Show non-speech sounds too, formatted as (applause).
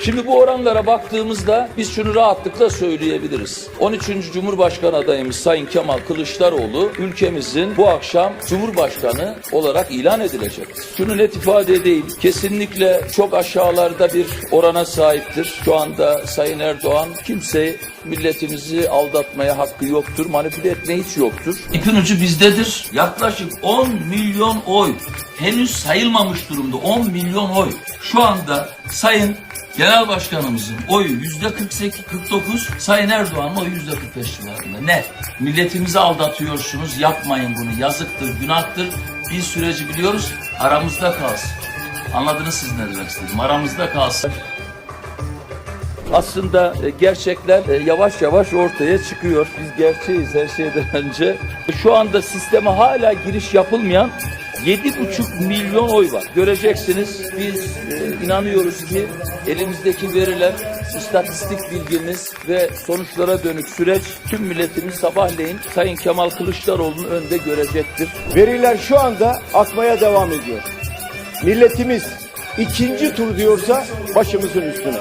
Şimdi bu oranlara baktığımızda biz şunu rahatlıkla söyleyebiliriz. 13. Cumhurbaşkanı adayımız Sayın Kemal Kılıçdaroğlu ülkemizin bu akşam Cumhurbaşkanı olarak ilan edilecektir. Şunu net ifade edeyim. Kesinlikle çok aşağılarda bir orana sahiptir. Şu anda Sayın Erdoğan kimse milletimizi aldatmaya hakkı yoktur, manipüle etmeye hiç yoktur. İpin ucu bizdedir. Yaklaşık 10 milyon oy henüz sayılmamış durumda. 10 milyon oy. Şu anda Sayın Genel Başkanımızın oyu yüzde 48, 49, Sayın Erdoğan'ın oyu yüzde 45 civarında. Ne? Milletimizi aldatıyorsunuz, yapmayın bunu. Yazıktır, günahtır. Biz süreci biliyoruz, aramızda kalsın. Anladınız siz ne demek istedim? Aramızda kalsın. Aslında e, gerçekler e, yavaş yavaş ortaya çıkıyor. Biz gerçeğiz her şeyden (laughs) önce. Şu anda sisteme hala giriş yapılmayan 7,5 milyon oy var. Göreceksiniz biz e, inanıyoruz ki elimizdeki veriler, istatistik bilgimiz ve sonuçlara dönük süreç tüm milletimiz sabahleyin Sayın Kemal Kılıçdaroğlu'nun önde görecektir. Veriler şu anda atmaya devam ediyor. Milletimiz ikinci tur diyorsa başımızın üstüne.